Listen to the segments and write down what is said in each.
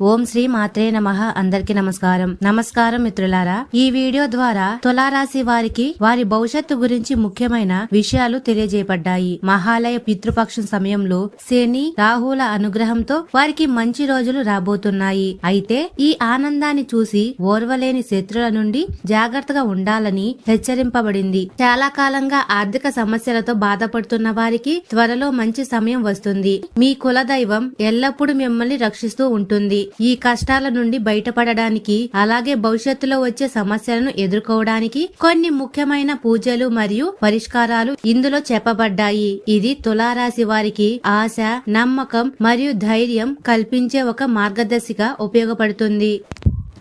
ఓం శ్రీ మాత్రే నమ. అందరికి నమస్కారం. నమస్కారం మిత్రులారా ఈ వీడియో ద్వారా తులారాశి వారికి వారి భవిష్యత్తు గురించి ముఖ్యమైన విషయాలు తెలియజేయబడ్డాయి. మహాలయ పితృపక్షం సమయంలో శని రాహుల అనుగ్రహంతో వారికి మంచి రోజులు రాబోతున్నాయి. అయితే ఈ ఆనందాన్ని చూసి ఓర్వలేని శత్రుల నుండి జాగ్రత్తగా ఉండాలని హెచ్చరింపబడింది. చాలా కాలంగా ఆర్థిక సమస్యలతో బాధపడుతున్న వారికి త్వరలో మంచి సమయం వస్తుంది. మీ కులదైవం ఎల్లప్పుడూ మిమ్మల్ని రక్షిస్తూ ఉంటుంది. ఈ కష్టాల నుండి బయటపడడానికి అలాగే భవిష్యత్తులో వచ్చే సమస్యలను ఎదుర్కోవడానికి కొన్ని ముఖ్యమైన పూజలు మరియు పరిష్కారాలు ఇందులో చెప్పబడ్డాయి. ఇది తులారాశి వారికి ఆశ నమ్మకం మరియు ధైర్యం కల్పించే ఒక మార్గదర్శిగా ఉపయోగపడుతుంది.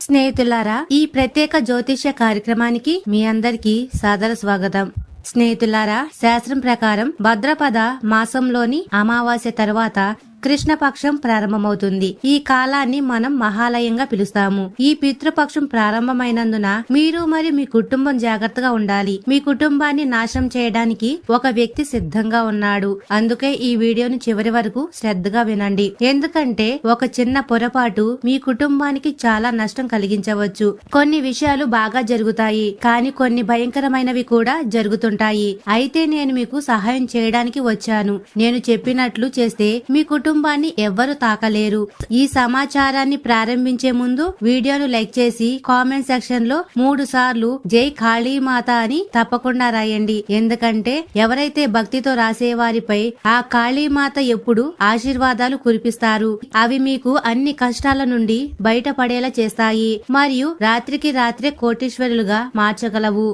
స్నేహితులారా ఈ ప్రత్యేక జ్యోతిష్య కార్యక్రమానికి మీ అందరికీ సాదర స్వాగతం. స్నేహితులారా శాస్త్రం ప్రకారం భద్రపద మాసంలోని అమావాస్య తర్వాత కృష్ణపక్షం ప్రారంభమవుతుంది. ఈ కాలాన్ని మనం మహాలయంగా పిలుస్తాము. ఈ పితృపక్షం ప్రారంభమైనందున మీరు మరియు మీ కుటుంబం జాగ్రత్తగా ఉండాలి. మీ కుటుంబాన్ని నాశనం చేయడానికి ఒక వ్యక్తి సిద్ధంగా ఉన్నాడు. అందుకే ఈ వీడియోని చివరి వరకు శ్రద్ధగా వినండి. ఎందుకంటే ఒక చిన్న పొరపాటు మీ కుటుంబానికి చాలా నష్టం కలిగించవచ్చు. కొన్ని విషయాలు బాగా జరుగుతాయి కానీ కొన్ని భయంకరమైనవి కూడా జరుగుతుంటాయి. అయితే నేను మీకు సహాయం చేయడానికి వచ్చాను. నేను చెప్పినట్లు చేస్తే మీ కుటుంబాన్ని ఎవ్వరు తాకలేరు. ఈ సమాచారాన్ని ప్రారంభించే ముందు వీడియోను లైక్ చేసి కామెంట్ సెక్షన్లో మూడు సార్లు జై కాళీమాత అని తప్పకుండా రాయండి. ఎందుకంటే ఎవరైతే భక్తితో రాసే వారిపై ఆ కాళీమాత ఎప్పుడు ఆశీర్వాదాలు కురిపిస్తారు అవి మీకు అన్ని కష్టాల నుండి బయటపడేలా చేస్తాయి మరియు రాత్రికి రాత్రే కోటీశ్వరులుగా మార్చగలవు.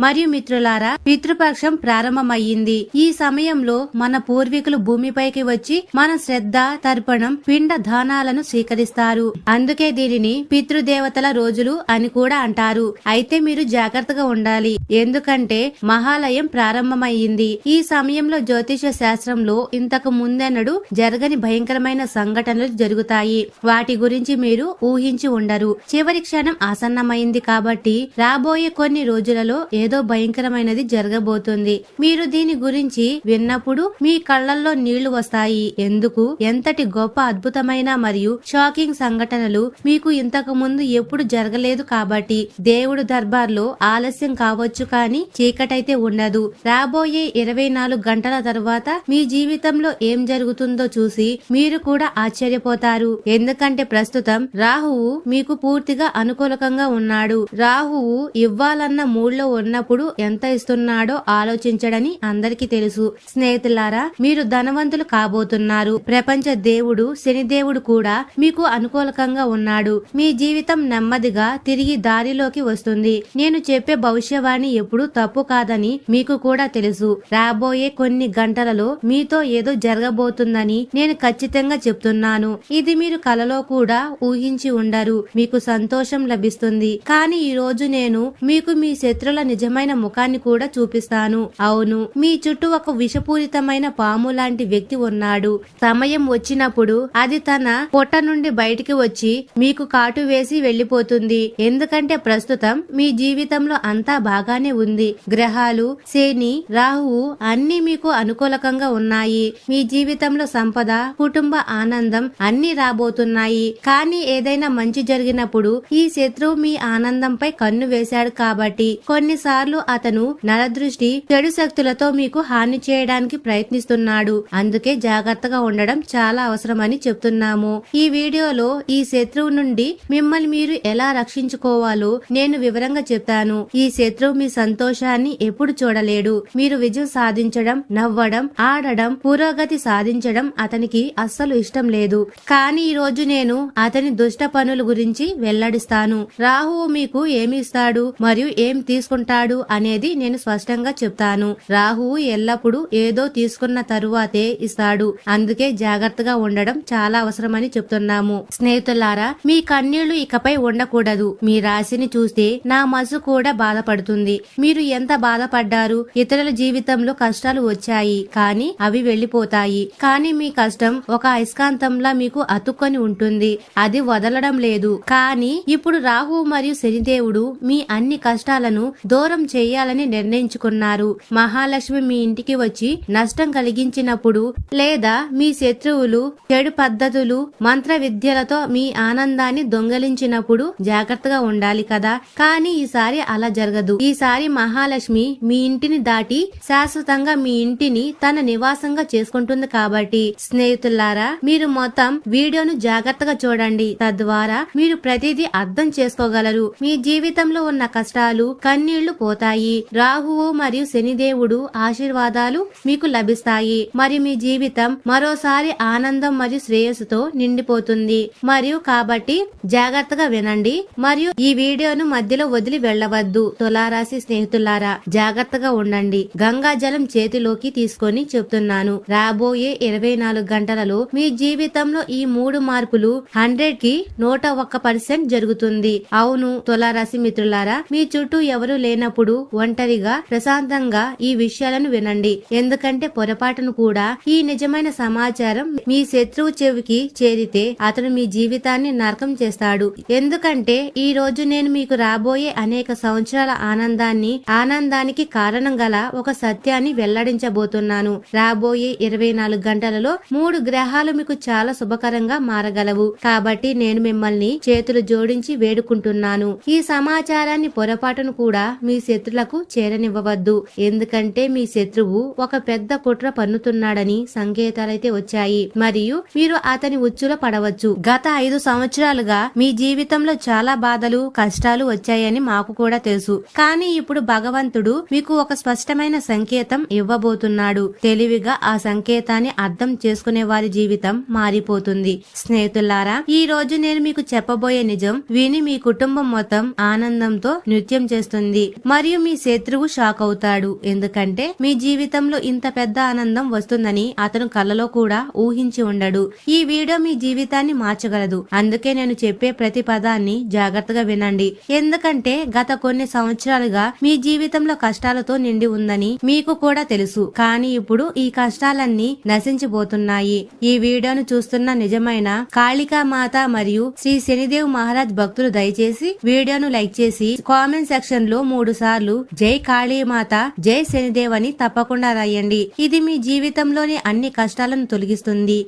మరియు మిత్రులారా పితృపక్షం ప్రారంభమయ్యింది. ఈ సమయంలో మన పూర్వీకులు భూమిపైకి వచ్చి మన శ్రద్ధ శ్రద్ధ తర్పణం పిండ దానాలను స్వీకరిస్తారు. అందుకే దీనిని పితృదేవతల రోజులు అని కూడా అంటారు. అయితే మీరు జాగ్రత్తగా ఉండాలి. ఎందుకంటే మహాలయం ప్రారంభమయ్యింది. ఈ సమయంలో జ్యోతిష శాస్త్రంలో ఇంతకు ముందెన్నడు జరగని భయంకరమైన సంఘటనలు జరుగుతాయి. వాటి గురించి మీరు ఊహించి ఉండరు. చివరి క్షణం ఆసన్నమైంది కాబట్టి రాబోయే కొన్ని రోజులలో ఏదో భయంకరమైనది జరగబోతుంది. మీరు దీని గురించి విన్నప్పుడు మీ కళ్ళల్లో నీళ్ళు వస్తాయి. ఎందుకు? ఎంతటి గొప్ప అద్భుతమైన మరియు షాకింగ్ సంఘటనలు మీకు ఇంతకు ముందు ఎప్పుడు జరగలేదు కాబట్టి దేవుడు దర్బార్లో ఆలస్యం కావచ్చు కానీ చీకటైతే ఉండదు. రాబోయే ఇరవై నాలుగు గంటల తర్వాత మీ జీవితంలో ఏం జరుగుతుందో చూసి మీరు కూడా ఆశ్చర్యపోతారు. ఎందుకంటే ప్రస్తుతం రాహువు మీకు పూర్తిగా అనుకూలకంగా ఉన్నాడు. రాహువు ఇవ్వాలన్న మూడ్లో ఉన్నప్పుడు ఎంత ఇస్తున్నాడో ఆలోచించడని అందరికీ తెలుసు. స్నేహితులారా మీరు ధనవంతులు కాబోతున్నారు. ప్రపంచ దేవుడు శనిదేవుడు కూడా మీకు అనుకూలకంగా ఉన్నాడు. మీ జీవితం నెమ్మదిగా తిరిగి దారిలోకి వస్తుంది. నేను చెప్పే భవిష్యవాణి ఎప్పుడు తప్పు కాదని మీకు కూడా తెలుసు. రాబోయే కొన్ని గంటలలో మీతో ఏదో జరగబోతుందని నేను ఖచ్చితంగా చెప్తున్నాను. ఇది మీరు కలలో కూడా ఊహించి ఉండరు. మీకు సంతోషం లభిస్తుంది. కానీ ఈ రోజు నేను మీకు మీ శత్రుల నిజమైన ముఖాన్ని కూడా చూపిస్తాను. అవును మీ చుట్టూ ఒక విషపూరితమైన పాము లాంటి వ్యక్తి ఉన్నాడు. సమయం వచ్చినప్పుడు అది తన పొట్ట నుండి బయటికి వచ్చి మీకు కాటు వేసి వెళ్ళిపోతుంది ఎందుకంటే ప్రస్తుతం మీ జీవితంలో అంతా బాగానే ఉంది. గ్రహాలు శని రాహువు అన్ని మీకు అనుకూలకంగా ఉన్నాయి. మీ జీవితంలో సంపద కుటుంబ ఆనందం అన్ని రాబోతున్నాయి. కానీ ఏదైనా మంచి జరిగినప్పుడు ఈ శత్రువు మీ ఆనందంపై కన్ను వేశాడు కాబట్టి కొన్నిసార్లు అతను నరదృష్టి చెడు శక్తులతో మీకు హాని చేయడానికి ప్రయత్నిస్తున్నాడు. అందుకే జాగ్రత్తగా ఉండడం చాలా అవసరమని చెప్తున్నాము. ఈ వీడియోలో ఈ శత్రువు నుండి మిమ్మల్ని మీరు ఎలా రక్షించుకోవాలో నేను వివరంగా చెప్తాను. ఈ శత్రువు మీ సంతోషాన్ని ఎప్పుడు చూడలేడు. మీరు విజయం సాధించడం నవ్వడం ఆడడం పురోగతి సాధించడం అతనికి అస్సలు ఇష్టం లేదు. కానీ ఈ రోజు నేను అతని దుష్ట పనుల గురించి వెల్లడిస్తాను. రాహువు మీకు ఏమి ఇస్తాడు మరియు ఏం తీసుకుంటాడు అనేది నేను స్పష్టంగా చెప్తాను. రాహువు ఎల్లప్పుడూ ఏదో తీసుకున్న తరువాతే ఇస్తాడు. అందుకే జాగ్రత్తగా ఉండడం చాలా అవసరమని చెప్తున్నాము. స్నేహితులారా మీ కన్నీళ్ళు ఇకపై ఉండకూడదు. మీ రాశిని చూస్తే నా మనసు కూడా బాధపడుతుంది. మీరు ఎంత బాధపడ్డారు? ఇతరుల జీవితంలో కష్టాలు వచ్చాయి కానీ అవి వెళ్ళిపోతాయి కానీ మీ కష్టం ఒక అయస్కాంతంలా మీకు అతుక్కొని ఉంటుంది. అది వదలడం లేదు. కానీ ఇప్పుడు రాహు మరియు శనిదేవుడు మీ అన్ని కష్టాలను దూరం దూరం చేయాలని నిర్ణయించుకున్నారు. మహాలక్ష్మి మీ ఇంటికి వచ్చి నష్టం కలిగించినప్పుడు లేదా మీ శత్రువులు చెడు పద్ధతులు మంత్ర విద్యలతో మీ ఆనందాన్ని దొంగలించినప్పుడు జాగ్రత్తగా ఉండాలి కదా. కానీ ఈసారి అలా జరగదు. ఈసారి మహాలక్ష్మి మీ ఇంటిని దాటి శాశ్వతంగా మీ ఇంటిని తన నివాసంగా చేసుకుంటుంది కాబట్టి. స్నేహితులారా మీరు మొత్తం వీడియోను జాగ్రత్తగా చూడండి. తద్వారా మీరు ప్రతిదీ అర్థం చేసుకోగలరు. మీ జీవితంలో ఉన్న కష్టాలు కన్నీళ్ళు పోతాయి. రాహువు మరియు శనిదేవుడు ఆశీర్వాదాలు మీకు లభిస్తాయి. మరియు మీ జీవితం మరోసారి ఆనందం మరియు శ్రేయస్సుతో నిండిపోతుంది. మరియు కాబట్టి జాగ్రత్తగా వినండి. మరియు ఈ వీడియోను మధ్యలో వదిలి వెళ్ళవద్దు. తులారాశి స్నేహితులారా జాగ్రత్తగా ఉండండి. గంగా జలం చేతిలోకి తీసుకొని చెప్తున్నాను. రాబోయే ఇరవై నాలుగు గంటలలో మీ జీవితంలో ఈ మూడు మార్పులు హండ్రెడ్కి నూట ఒక్క పర్సెంట్ జరుగుతుంది. అవును తులారాశి మిత్రులారా మీ చుట్టూ ఎవరు లేనప్పుడు ఒంటరిగా ప్రశాంతంగా ఈ విషయాలను వినండి. ఎందుకంటే పొరపాటును కూడా ఈ నిజమైన సమాచారం మీ శత్రువు చెవికి చేరితే అతను మీ జీవితాన్ని నరకం చేస్తాడు. ఎందుకంటే ఈ రోజు నేను మీకు రాబోయే అనేక సంవత్సరాల ఆనందాన్ని ఆనందానికి కారణం గల ఒక సత్యాన్ని వెల్లడించబోతున్నాను. రాబోయే ఇరవై నాలుగు గంటలలో మూడు గ్రహాలు మీకు చాలా శుభకరంగా మారగలవు. కాబట్టి నేను మిమ్మల్ని చేతులు జోడించి వేడుకుంటున్నాను. ఈ సమాచారాన్ని పొరపాటును కూడా మీ శత్రులకు చేరనివ్వవద్దు. ఎందుకంటే మీ శత్రువు ఒక పెద్ద కుట్ర పన్నుతున్నాడని సంకేతాలైతే వచ్చాయి. మరియు మీరు అతని ఉచ్చులో పడవచ్చు. గత ఐదు సంవత్సరాలుగా మీ జీవితంలో చాలా బాధలు కష్టాలు వచ్చాయని మాకు కూడా తెలుసు. కానీ ఇప్పుడు భగవంతుడు మీకు ఒక స్పష్టమైన సంకేతం ఇవ్వబోతున్నాడు. తెలివిగా ఆ సంకేతాన్ని అర్థం చేసుకునే వారి జీవితం మారిపోతుంది. స్నేహితులారా ఈ రోజు నేను మీకు చెప్పబోయే నిజం విని మీ కుటుంబం మొత్తం ఆనందంతో నృత్యం చేస్తుంది. మరియు మీ శత్రువు షాక్ అవుతాడు ఎందుకంటే మీ జీవితంలో ఇంత పెద్ద ఆనందం వస్తుందని అతను కలలో కూడా ఊహించి ఉండడు. ఈ వీడియో మీ జీవితాన్ని మార్చగలదు. అందుకే నేను చెప్పే ప్రతి పదాన్ని జాగ్రత్తగా వినండి. ఎందుకంటే గత కొన్ని సంవత్సరాలుగా మీ జీవితంలో కష్టాలతో నిండి ఉందని మీకు కూడా తెలుసు. కానీ ఇప్పుడు ఈ కష్టాలన్నీ నశించిపోతున్నాయి. ఈ వీడియోను చూస్తున్న నిజమైన కాళికా మాత మరియు శ్రీ శనిదేవ్ మహారాజ్ భక్తులు దయచేసి వీడియోను లైక్ చేసి కామెంట్ సెక్షన్లో మూడు సార్లు జై కాళీమాత జై శనిదేవ్ అని తప్పకుండా రాయండి. ఇది మీ జీవితంలోని అన్ని కష్టాలను తొలగిస్తుంది.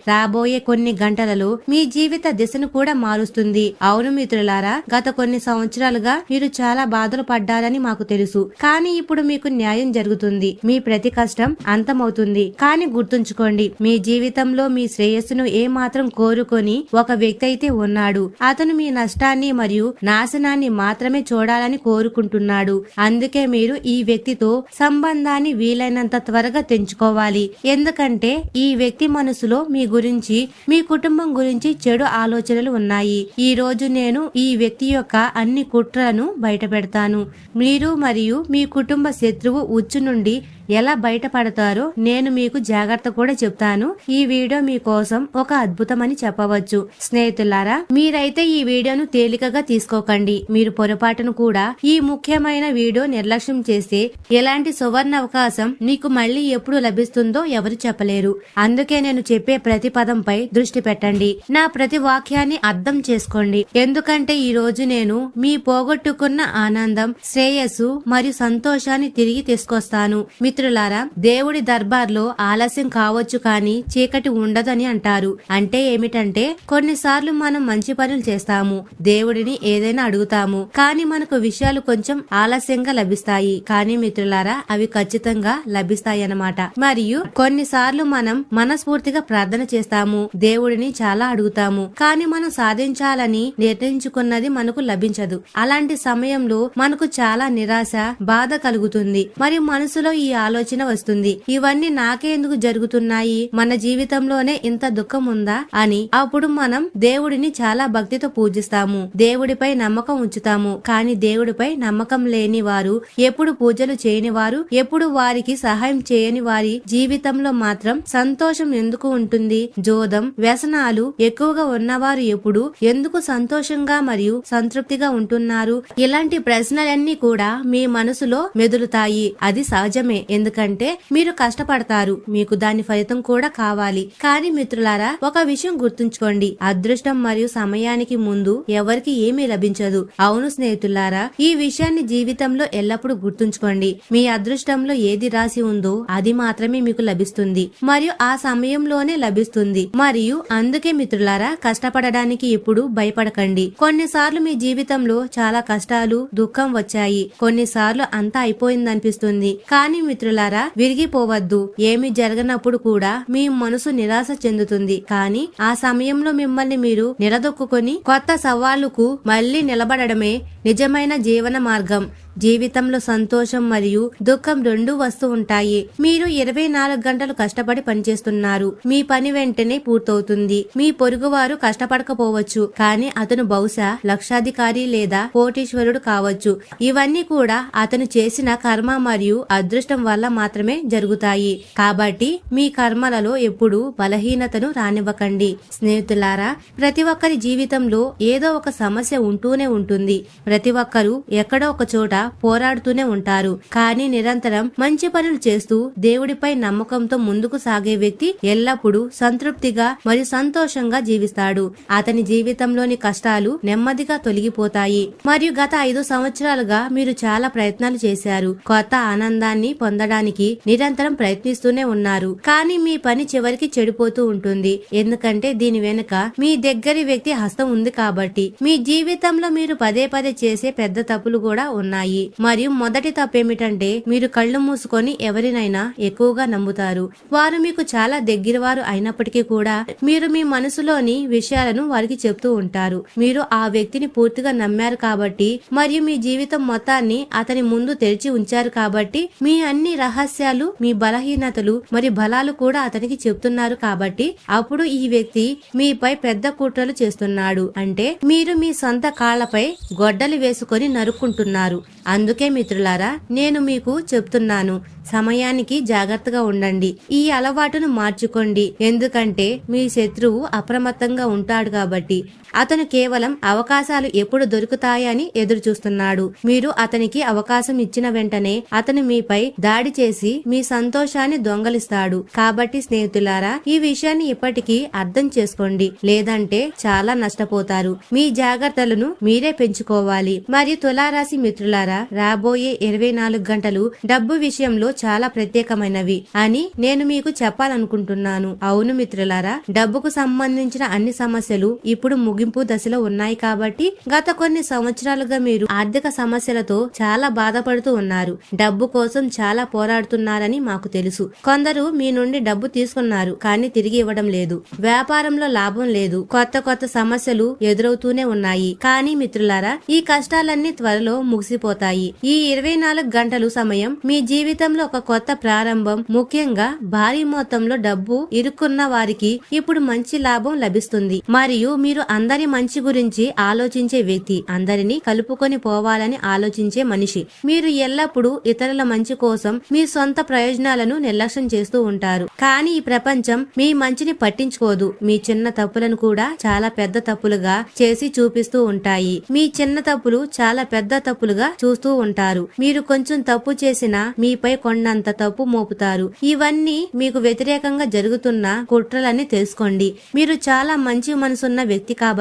రాబోయే కొన్ని గంటలలో మీ జీవిత దిశను కూడా మారుస్తుంది. అవును మిత్రులారా గత కొన్ని సంవత్సరాలుగా మీరు చాలా బాధలు పడ్డారని మాకు తెలుసు. కానీ ఇప్పుడు మీకు న్యాయం జరుగుతుంది. మీ ప్రతి కష్టం అంతమవుతుంది. కానీ గుర్తుంచుకోండి మీ జీవితంలో మీ శ్రేయస్సును ఏ మాత్రం కోరుకొని ఒక వ్యక్తి అయితే ఉన్నాడు. అతను మీ నష్టాన్ని మరియు నాశనాన్ని మాత్రమే చూడాలని కోరుకుంటున్నాడు. అందుకే మీరు ఈ వ్యక్తితో సంబంధాన్ని వీలైనంత త్వరగా తెంచుకోవాలి. ఎందుకంటే ఈ వ్యక్తి మనసు మనసులో మీ గురించి మీ కుటుంబం గురించి చెడు ఆలోచనలు ఉన్నాయి. ఈ రోజు నేను ఈ వ్యక్తి యొక్క అన్ని కుట్రలను బయట పెడతాను మీరు మరియు మీ కుటుంబ శత్రువు ఉచ్చు నుండి ఎలా బయటపడతారో నేను మీకు జాగ్రత్త కూడా చెప్తాను. ఈ వీడియో మీకోసం ఒక అద్భుతమని చెప్పవచ్చు. స్నేహితులారా మీరైతే ఈ వీడియోను తేలికగా తీసుకోకండి. మీరు పొరపాటును కూడా ఈ ముఖ్యమైన వీడియో నిర్లక్ష్యం చేస్తే ఎలాంటి సువర్ణ అవకాశం నీకు మళ్ళీ ఎప్పుడు లభిస్తుందో ఎవరు చెప్పలేరు. అందుకే నేను చెప్పే ప్రతి పదంపై దృష్టి పెట్టండి. నా ప్రతి వాక్యాన్ని అర్థం చేసుకోండి. ఎందుకంటే ఈ రోజు నేను మీ పోగొట్టుకున్న ఆనందం శ్రేయస్సు మరియు సంతోషాన్ని తిరిగి తీసుకొస్తాను. మిత్రులారా దేవుడి దర్బార్లో ఆలస్యం కావచ్చు కానీ చీకటి ఉండదని అంటారు. అంటే ఏమిటంటే కొన్నిసార్లు మనం మంచి పనులు చేస్తాము దేవుడిని ఏదైనా అడుగుతాము. కానీ మనకు విషయాలు కొంచెం ఆలస్యంగా లభిస్తాయి. కానీ మిత్రులారా అవి ఖచ్చితంగా లభిస్తాయి అన్నమాట మరియు కొన్నిసార్లు మనం మనస్ఫూర్తిగా ప్రార్థన చేస్తాము దేవుడిని చాలా అడుగుతాము. కానీ మనం సాధించాలని నిర్ణయించుకున్నది మనకు లభించదు. అలాంటి సమయంలో మనకు చాలా నిరాశ బాధ కలుగుతుంది. మరియు మనసులో ఈ ఆలోచన వస్తుంది. ఇవన్నీ నాకే ఎందుకు జరుగుతున్నాయి? మన జీవితంలోనే ఇంత దుఃఖం ఉందా? అని. అప్పుడు మనం దేవుడిని చాలా భక్తితో పూజిస్తాము. దేవుడిపై నమ్మకం ఉంచుతాము. కానీ దేవుడిపై నమ్మకం లేని వారు ఎప్పుడు పూజలు చేయని వారు ఎప్పుడు వారికి సహాయం చేయని వారి జీవితంలో మాత్రం సంతోషం ఎందుకు ఉంటుంది? జోదం వ్యసనాలు ఎక్కువగా ఉన్నవారు ఎప్పుడు ఎందుకు సంతోషంగా మరియు సంతృప్తిగా ఉంటున్నారు? ఇలాంటి ప్రశ్నలన్నీ కూడా మీ మనసులో మెదులుతాయి. అది సహజమే. ఎందుకంటే మీరు కష్టపడతారు. మీకు దాని ఫలితం కూడా కావాలి. కానీ మిత్రులారా ఒక విషయం గుర్తుంచుకోండి. అదృష్టం మరియు సమయానికి ముందు ఎవరికి ఏమీ లభించదు. అవును స్నేహితులారా ఈ విషయాన్ని జీవితంలో ఎల్లప్పుడూ గుర్తుంచుకోండి. మీ అదృష్టంలో ఏది రాసి ఉందో అది మాత్రమే మీకు లభిస్తుంది. మరియు ఆ సమయంలోనే లభిస్తుంది. మరియు అందుకే మిత్రులారా కష్టపడడానికి ఇప్పుడు భయపడకండి. కొన్నిసార్లు మీ జీవితంలో చాలా కష్టాలు దుఃఖం వచ్చాయి. కొన్నిసార్లు అంతా అయిపోయిందనిపిస్తుంది. కానీ మిత్రులారా విరిగిపోవద్దు. ఏమి జరగనప్పుడు కూడా మీ మనసు నిరాశ చెందుతుంది. కానీ ఆ సమయంలో మిమ్మల్ని మీరు నిలదొక్కుని కొత్త సవాళ్ళకు మళ్ళీ నిలబడడమే నిజమైన జీవన మార్గం. జీవితంలో సంతోషం మరియు దుఃఖం రెండూ వస్తూ ఉంటాయి. మీరు ఇరవై నాలుగు గంటలు కష్టపడి పనిచేస్తున్నారు. మీ పని వెంటనే పూర్తవుతుంది. మీ పొరుగువారు కష్టపడకపోవచ్చు. కానీ అతను బహుశా లక్షాధికారి లేదా కోటీశ్వరుడు కావచ్చు. ఇవన్నీ కూడా అతను చేసిన కర్మ మరియు అదృష్టం వల్ల మాత్రమే జరుగుతాయి. కాబట్టి మీ కర్మలలో ఎప్పుడు బలహీనతను రానివ్వకండి. స్నేహితులారా ప్రతి ఒక్కరి జీవితంలో ఏదో ఒక సమస్య ఉంటూనే ఉంటుంది. ప్రతి ఒక్కరూ ఎక్కడో ఒక చోట పోరాడుతూనే ఉంటారు. కానీ నిరంతరం మంచి పనులు చేస్తూ దేవుడిపై నమ్మకంతో ముందుకు సాగే వ్యక్తి ఎల్లప్పుడూ సంతృప్తిగా మరియు సంతోషంగా జీవిస్తాడు. అతని జీవితంలోని కష్టాలు నెమ్మదిగా తొలగిపోతాయి. మరియు గత ఐదు సంవత్సరాలుగా మీరు చాలా ప్రయత్నాలు చేశారు. కొత్త ఆనందాన్ని పొందడానికి నిరంతరం ప్రయత్నిస్తూనే ఉన్నారు. కానీ మీ పని చివరికి చెడిపోతూ ఉంటుంది. ఎందుకంటే దీని వెనుక మీ దగ్గరి వ్యక్తి హస్తం ఉంది కాబట్టి. మీ జీవితంలో మీరు పదే పదే చేసే పెద్ద తప్పులు కూడా ఉన్నాయి. మరియు మొదటి తప్పేమిటంటే మీరు కళ్ళు మూసుకొని ఎవరినైనా ఎక్కువగా నమ్ముతారు. వారు మీకు చాలా దగ్గర వారు అయినప్పటికీ కూడా మీరు మీ మనసులోని విషయాలను వారికి చెప్తూ ఉంటారు. మీరు ఆ వ్యక్తిని పూర్తిగా నమ్మారు కాబట్టి మరియు మీ జీవితం మొత్తాన్ని అతని ముందు తెరిచి ఉంచారు కాబట్టి మీ అన్ని రహస్యాలు మీ బలహీనతలు మరియు బలాలు కూడా అతనికి చెప్తున్నారు కాబట్టి అప్పుడు ఈ వ్యక్తి మీపై పెద్ద కుట్రలు చేస్తున్నాడు. అంటే మీరు మీ సొంత కాళ్ళపై గొడ్డలు వేసుకొని నరుక్కుంటున్నారు. అందుకే మిత్రులారా నేను మీకు చెప్తున్నాను సమయానికి జాగ్రత్తగా ఉండండి. ఈ అలవాటును మార్చుకోండి. ఎందుకంటే మీ శత్రువు అప్రమత్తంగా ఉంటాడు కాబట్టి అతను కేవలం అవకాశాలు ఎప్పుడు దొరుకుతాయని ఎదురు చూస్తున్నాడు మీరు అతనికి అవకాశం ఇచ్చిన వెంటనే అతను మీపై దాడి చేసి మీ సంతోషాన్ని దొంగలిస్తాడు. కాబట్టి స్నేహితులారా ఈ విషయాన్ని ఇప్పటికీ అర్థం చేసుకోండి. లేదంటే చాలా నష్టపోతారు. మీ జాగ్రత్తలను మీరే పెంచుకోవాలి. మరియు తులారాశి మిత్రులారా రాబోయే ఇరవై నాలుగు గంటలు డబ్బు విషయంలో చాలా ప్రత్యేకమైనవి అని నేను మీకు చెప్పాలనుకుంటున్నాను. అవును మిత్రులారా డబ్బుకు సంబంధించిన అన్ని సమస్యలు ఇప్పుడు ముగింపు దశలో ఉన్నాయి కాబట్టి గత కొన్ని సంవత్సరాలుగా మీరు ఆర్థిక సమస్యలతో చాలా బాధపడుతూ ఉన్నారు. డబ్బు కోసం చాలా పోరాడుతున్నారని మాకు తెలుసు. కొందరు మీ నుండి డబ్బు తీసుకున్నారు కానీ తిరిగి ఇవ్వడం లేదు. వ్యాపారంలో లాభం లేదు. కొత్త కొత్త సమస్యలు ఎదురవుతూనే ఉన్నాయి. కానీ మిత్రులారా ఈ కష్టాలన్నీ త్వరలో ముగిసిపోతాయి. ఈ ఇరవై నాలుగు గంటలు సమయం మీ జీవితంలో ఒక కొత్త ప్రారంభం ముఖ్యంగా భారీ మొత్తంలో డబ్బు ఇరుక్కున్న వారికి ఇప్పుడు మంచి లాభం లభిస్తుంది. మరియు మీరు అందరి మంచి గురించి ఆలోచించే వ్యక్తి అందరినీ కలుపుకొని పోవాలని ఆలోచించే మనిషి. మీరు ఎల్లప్పుడూ ఇతరుల మంచి కోసం మీ సొంత ప్రయోజనాలను నిర్లక్ష్యం చేస్తూ ఉంటారు. కానీ ఈ ప్రపంచం మీ మంచిని పట్టించుకోదు. మీ చిన్న తప్పులను కూడా చాలా పెద్ద తప్పులుగా చేసి చూపిస్తూ ఉంటాయి. మీ చిన్న తప్పులు చాలా పెద్ద తప్పులుగా చూస్తూ ఉంటారు. మీరు కొంచెం తప్పు చేసినా మీపై కొండంత తప్పు మోపుతారు. ఇవన్నీ మీకు వ్యతిరేకంగా జరుగుతున్న కుట్రలని తెలుసుకోండి. మీరు చాలా మంచి మనసున్న వ్యక్తి కాబట్టి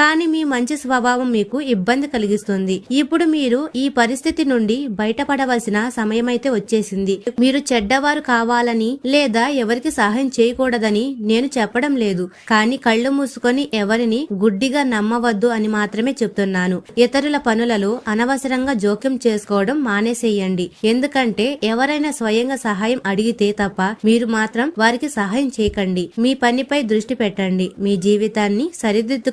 కానీ మీ మంచి స్వభావం మీకు ఇబ్బంది కలిగిస్తుంది. ఇప్పుడు మీరు ఈ పరిస్థితి నుండి బయటపడవలసిన సమయమైతే వచ్చేసింది. మీరు చెడ్డవారు కావాలని లేదా ఎవరికి సహాయం చేయకూడదని నేను చెప్పడం లేదు. కానీ కళ్ళు మూసుకొని ఎవరిని గుడ్డిగా నమ్మవద్దు అని మాత్రమే చెప్తున్నాను. ఇతరుల పనులలో అనవసరంగా జోక్యం చేసుకోవడం మానేసేయండి. ఎందుకంటే ఎవరైనా స్వయంగా సహాయం అడిగితే తప్ప మీరు మాత్రం వారికి సహాయం చేయకండి. మీ పనిపై దృష్టి పెట్టండి. మీ జీవితాన్ని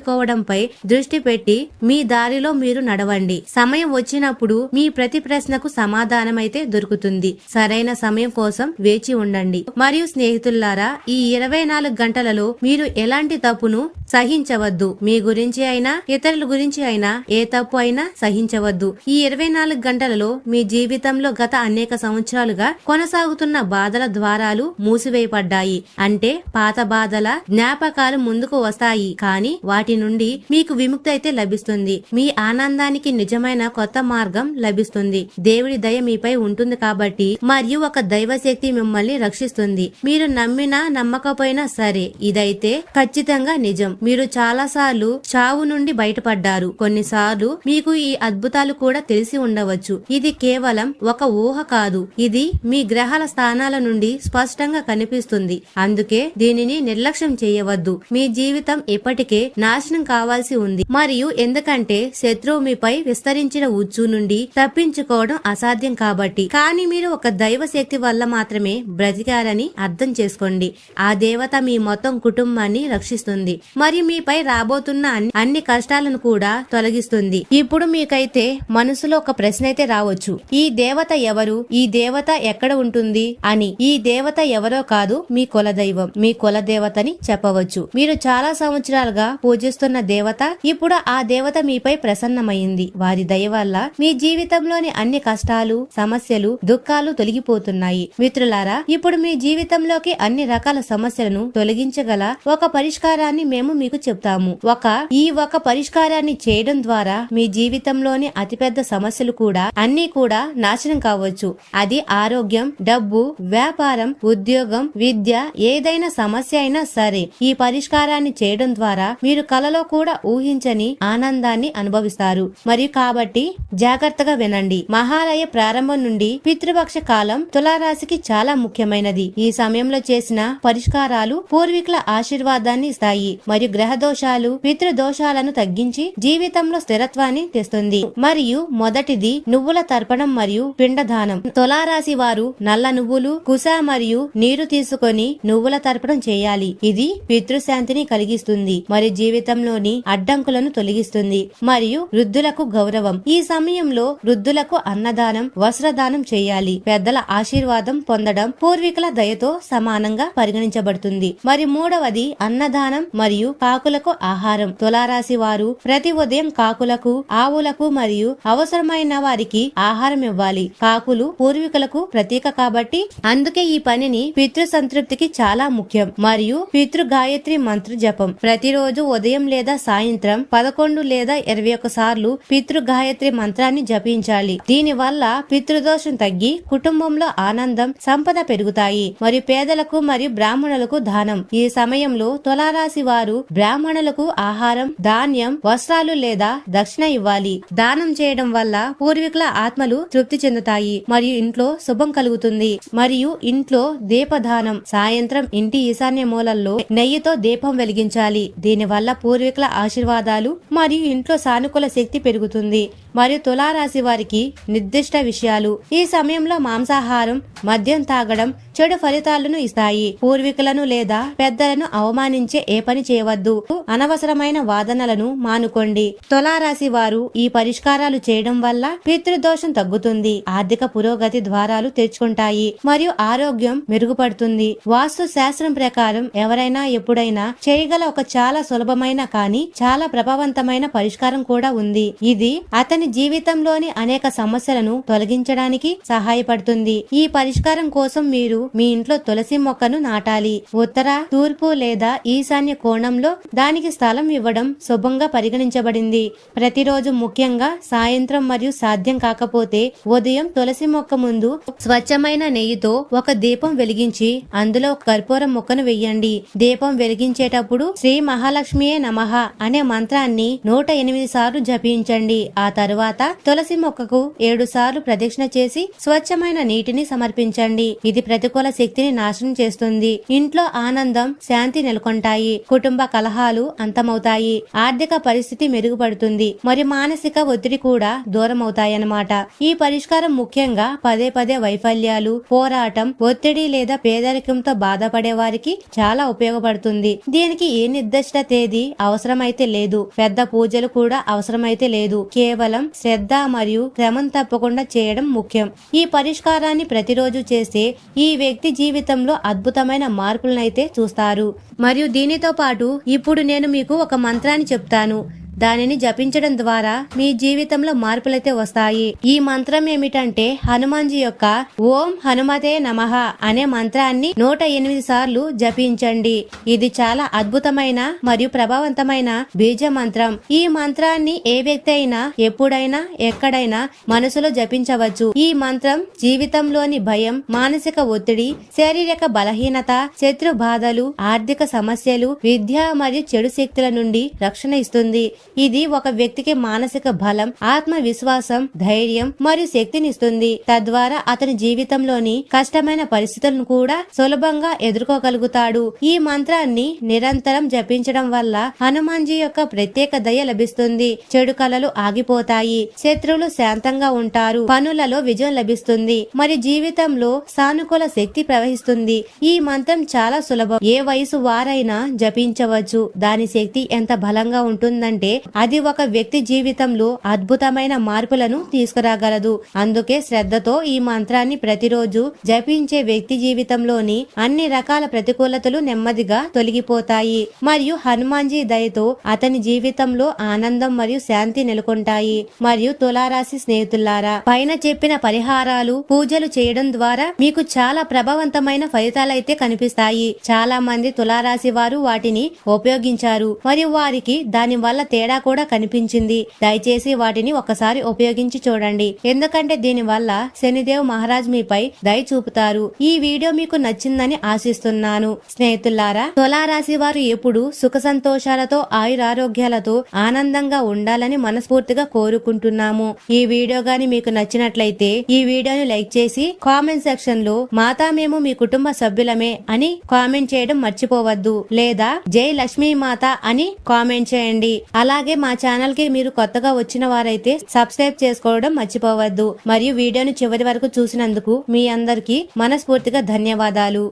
సరిదిద్దుకోవడంపై దృష్టి పెట్టి మీ దారిలో మీరు నడవండి. సమయం వచ్చినప్పుడు మీ ప్రతి ప్రశ్నకు సమాధానం అయితే దొరుకుతుంది. సరైన సమయం కోసం వేచి ఉండండి. మరియు స్నేహితులారా ఈ ఇరవై నాలుగు గంటలలో మీరు ఎలాంటి తప్పును సహించవద్దు. మీ గురించి అయినా ఇతరుల గురించి అయినా ఏ తప్పు అయినా సహించవద్దు. ఈ ఇరవై ఇరవై నాలుగు గంటలలో మీ జీవితంలో గత అనేక సంవత్సరాలుగా కొనసాగుతున్న బాధల ద్వారాలు మూసివేయబడ్డాయి. అంటే పాత బాధల జ్ఞాపకాలు ముందుకు వస్తాయి. కానీ వాటి నుండి మీకు విముక్తి అయితే లభిస్తుంది. మీ ఆనందానికి నిజమైన కొత్త మార్గం లభిస్తుంది. దేవుడి దయ మీపై ఉంటుంది కాబట్టి మరియు ఒక దైవశక్తి మిమ్మల్ని రక్షిస్తుంది. మీరు నమ్మినా నమ్మకపోయినా సరే ఇదైతే ఖచ్చితంగా నిజం. మీరు చాలా సార్లు చావు నుండి బయటపడ్డారు. కొన్నిసార్లు మీకు ఈ అద్భుతాలు కూడా తెలిసి ఉండవచ్చు. ఇది కేవలం ఒక ఊహ కాదు. ఇది మీ గ్రహాల స్థానాల నుండి స్పష్టంగా కనిపిస్తుంది. అందుకే దీనిని నిర్లక్ష్యం చేయవద్దు. మీ జీవితం ఇప్పటికే నాశనం కావాల్సి ఉంది. మరియు ఎందుకంటే శత్రువు మీపై విస్తరించిన ఉచ్చు నుండి తప్పించుకోవడం అసాధ్యం కాబట్టి. కానీ మీరు ఒక దైవ శక్తి వల్ల మాత్రమే బ్రతికారని అర్థం చేసుకోండి. ఆ దేవత మీ మొత్తం కుటుంబాన్ని రక్షిస్తుంది. మరియు మీపై రాబోతున్న అన్ని- కష్టాలను కూడా తొలగిస్తుంది. ఇప్పుడు మీకైతే మనసులో ఒక ప్రశ్న అయితే రావచ్చు. ఈ దేవత ఎవరు? ఈ దేవత ఎక్కడ ఉంటుంది? అని. ఈ దేవత ఎవరో కాదు మీ కుల దైవం మీ కులదేవతని చెప్పవచ్చు. మీరు చాలా సంవత్సరాలుగా పూజిస్తున్న దేవత ఇప్పుడు ఆ దేవత మీపై ప్రసన్నమైంది. వారి దయ వల్ల మీ జీవితంలోని అన్ని కష్టాలు సమస్యలు దుఃఖాలు తొలగిపోతున్నాయి. మిత్రులారా ఇప్పుడు మీ జీవితంలోకి అన్ని రకాల సమస్యలను తొలగించగల ఒక పరిష్కారాన్ని మేము మీకు చెప్తాము. ఒక ఈ ఒక పరిష్కారాన్ని చేయడం ద్వారా మీ జీవితంలోని అతిపెద్ద సమస్యలు కూడా అన్ని కూడా నాశనం కావచ్చు. అది ఆరోగ్యం డబ్బు వ్యాపారం ఉద్యోగం విద్య ఏదైనా సమస్య అయినా సరే ఈ పరిష్కారాన్ని చేయడం ద్వారా మీరు కలలో కూడా ఊహించని ఆనందాన్ని అనుభవిస్తారు. మరియు కాబట్టి జాగ్రత్తగా వినండి. మహాలయ ప్రారంభం నుండి పితృపక్ష కాలం తులారాశికి చాలా ముఖ్యమైనది. ఈ సమయంలో చేసిన పరిష్కారాలు పూర్వీకుల ఆశీర్వాదాన్ని ఇస్తాయి. మరియు గ్రహ దోషాలు పితృ దోషాలను తగ్గించి జీవితంలో స్థిరత్వాన్ని తెస్తుంది. మరియు మొదటిది నువ్వుల తర్పణం మరియు పిండదానం. తులారాశి వారు నల్ల నువ్వులు కుస మరియు నీరు తీసుకొని నువ్వుల తర్పణం చేయాలి. ఇది పితృశాంతిని కలిగిస్తుంది. మరియు జీవితంలోని అడ్డంకులను తొలగిస్తుంది మరియు వృద్ధులకు గౌరవం. ఈ సమయంలో వృద్ధులకు అన్నదానం వస్త్రదానం చేయాలి. పెద్దల ఆశీర్వాదం పొందడం పూర్వీకుల దయతో సమానంగా పరిగణించబడుతుంది. మరి మూడవది అన్నదానం మరియు కాకులకు ఆహారం. తులారాశి వారు ప్రతి ఉదయం కాకులకు ఆవులకు మరియు అవసరమైన వారికి ఆహారం ఇవ్వాలి. కాకులు పూర్వీకులకు ప్రతీక కాబట్టి అందుకే ఈ పనిని పితృ సంతృప్తికి చాలా ముఖ్యం. మరియు పితృ గాయత్రి మంత్ర జపం ప్రతిరోజు ఉదయం లేదా సాయంత్రం పదకొండు లేదా ఇరవై ఒక సార్లు పితృ గాయత్రి మంత్రాన్ని జపించాలి. దీని వల్ల పితృదోషం తగ్గి కుటుంబంలో ఆనందం సంపద పెరుగుతాయి. మరియు పేదలకు మరియు బ్రాహ్మణులకు దానం. ఈ సమయంలో తులారాశి వారు బ్రాహ్మణులకు ఆహారం ధాన్యం వస్త్రాలు లేదా దక్షిణ ఇవ్వాలి. దానం చేయడం వల్ల పూర్వీకుల ఆత్మలు తృప్తి చెందుతాయి. మరియు ఇంట్లో శుభం కలుగుతుంది. మరియు ఇంట్లో దీపదానం. సాయంత్రం ఇంటి ఈశాన్య మూలల్లో నెయ్యితో దీపం వెలిగించాలి. దీని వల్ల పూర్వీకుల ఆశీర్వాదాలు మరియు ఇంట్లో సానుకూల శక్తి పెరుగుతుంది. మరియు తులారాశి వారికి నిర్దిష్ట విషయాలు ఈ సమయంలో మాంసాహారం మద్యం తాగడం చెడు ఫలితాలను ఇస్తాయి. పూర్వీకులను లేదా పెద్దలను అవమానించే ఏ పని చేయవద్దు. అనవసరమైన వాదనలను మానుకోండి. తులారాశి వారు ఈ పరిష్కారాలు చేయడం వల్ల పితృదోషం తగ్గుతుంది. ఆర్థిక పురోగతి ద్వారాలు తెచ్చుకుంటాయి మరియు ఆరోగ్యం మెరుగుపడుతుంది. వాస్తు శాస్త్రం ప్రకారం ఎవరైనా ఎప్పుడైనా చేయగల ఒక చాలా సులభమైన కానీ చాలా ప్రభావవంతమైన పరిష్కారం కూడా ఉంది. ఇది అతని జీవితంలోని అనేక సమస్యలను తొలగించడానికి సహాయపడుతుంది. ఈ పరిష్కారం కోసం మీరు మీ ఇంట్లో తులసి మొక్కను నాటాలి. ఉత్తర తూర్పు లేదా ఈశాన్య కోణంలో దానికి స్థలం ఇవ్వడం శుభంగా పరిగణించబడింది. ప్రతిరోజు ముఖ్యంగా సాయంత్రం మరియు సాధ్యం కాకపోతే ఉదయం తులసి మొక్క ముందు స్వచ్ఛమైన నెయ్యితో ఒక దీపం వెలిగించి అందులో కర్పూరం మొక్కను వెయ్యండి దీపం వెలిగించేటప్పుడు శ్రీ మహాలక్ష్మియే నమః అనే మంత్రాన్ని నూట ఎనిమిది సార్లు జపించండి. ఆ తరువాత తులసి మొక్కకు ఏడు సార్లు ప్రదక్షిణ చేసి స్వచ్ఛమైన నీటిని సమర్పించండి. ఇది ప్రతికూల శక్తిని నాశనం చేస్తుంది. ఇంట్లో ఆనందం శాంతి నెలకొంటాయి. కుటుంబ కలహాలు అంతమవుతాయి. ఆర్థిక పరిస్థితి మెరుగుపడుతుంది. మరియు మానసిక ఒత్తిడి కూడా దూరం అవుతాయన్నమాట ఈ పరిష్కారం ముఖ్యంగా పదే పదే వైఫల్యాలు పోరాటం ఒత్తిడి లేదా పేదరికంతో బాధపడే వారికి చాలా ఉపయోగపడుతుంది. దీనికి ఏ నిర్దిష్ట తేదీ అవసరమైతే లేదు. పెద్ద పూజలు కూడా అవసరమైతే లేదు. కేవలం శ్రద్ధ మరియు క్రమం తప్పకుండా చేయడం ముఖ్యం. ఈ పరిష్కారాన్ని ప్రతిరోజు చేస్తే ఈ వ్యక్తి జీవితంలో అద్భుతమైన మార్పులనైతే చూస్తారు. మరియు దీనితో పాటు ఇప్పుడు నేను మీకు ఒక మంత్రాన్ని చెప్తాను. దానిని జపించడం ద్వారా మీ జీవితంలో మార్పులైతే వస్తాయి. ఈ మంత్రం ఏమిటంటే హనుమాన్జీ యొక్క ఓం హనుమతే నమః అనే మంత్రాన్ని నూట ఎనిమిది సార్లు జపించండి. ఇది చాలా అద్భుతమైన మరియు ప్రభావవంతమైన బీజ మంత్రం. ఈ మంత్రాన్ని ఏ వ్యక్తి అయినా ఎప్పుడైనా ఎక్కడైనా మనసులో జపించవచ్చు. ఈ మంత్రం జీవితంలోని భయం మానసిక ఒత్తిడి శారీరక బలహీనత శత్రు బాధలు ఆర్థిక సమస్యలు విద్య మరియు చెడు శక్తుల నుండి రక్షణ ఇస్తుంది. ఇది ఒక వ్యక్తికి మానసిక బలం ఆత్మవిశ్వాసం ధైర్యం మరియు శక్తినిస్తుంది తద్వారా అతని జీవితంలోని కష్టమైన పరిస్థితులను కూడా సులభంగా ఎదుర్కోగలుగుతాడు. ఈ మంత్రాన్ని నిరంతరం జపించడం వల్ల హనుమాన్జీ యొక్క ప్రత్యేక దయ లభిస్తుంది. చెడు కళలు ఆగిపోతాయి. శత్రువులు శాంతంగా ఉంటారు. పనులలో విజయం లభిస్తుంది. మరి జీవితంలో సానుకూల శక్తి ప్రవహిస్తుంది. ఈ మంత్రం చాలా సులభం. ఏ వయసు వారైనా జపించవచ్చు. దాని శక్తి ఎంత బలంగా ఉంటుందంటే అది ఒక వ్యక్తి జీవితంలో అద్భుతమైన మార్పులను తీసుకురాగలదు. అందుకే శ్రద్ధతో ఈ మంత్రాన్ని ప్రతిరోజు జపించే వ్యక్తి జీవితంలోని అన్ని రకాల ప్రతికూలతలు నెమ్మదిగా తొలగిపోతాయి. మరియు హనుమాన్జీ దయతో అతని జీవితంలో ఆనందం మరియు శాంతి నెలకొంటాయి. మరియు తులారాశి స్నేహితులారా పైన చెప్పిన పరిహారాలు పూజలు చేయడం ద్వారా మీకు చాలా ప్రభావవంతమైన ఫలితాలైతే కనిపిస్తాయి. చాలా మంది తులారాశి వారు వాటిని ఉపయోగించారు. మరియు వారికి దాని వల్ల తేడా తేడా కూడా కనిపించింది. దయచేసి వాటిని ఒకసారి ఉపయోగించి చూడండి. ఎందుకంటే దీని వల్ల శనిదేవ్ మహారాజ్ మీపై దయ చూపుతారు. ఈ వీడియో మీకు నచ్చిందని ఆశిస్తున్నాను. స్నేహితులారా తులారాశి వారు ఎప్పుడు సుఖ సంతోషాలతో ఆయురారోగ్యాలతో ఆనందంగా ఉండాలని మనస్ఫూర్తిగా కోరుకుంటున్నాము. ఈ వీడియో గాని మీకు నచ్చినట్లయితే ఈ వీడియోని లైక్ చేసి కామెంట్ సెక్షన్లో మాతా మేము మీ కుటుంబ సభ్యులమే అని కామెంట్ చేయడం మర్చిపోవద్దు. లేదా జై లక్ష్మీ మాత అని కామెంట్ చేయండి. అలా అలాగే మా ఛానల్కి మీరు కొత్తగా వచ్చిన వారైతే సబ్స్క్రైబ్ చేసుకోవడం మర్చిపోవద్దు. మరియు వీడియోను చివరి వరకు చూసినందుకు మీ అందరికీ మనస్ఫూర్తిగా ధన్యవాదాలు.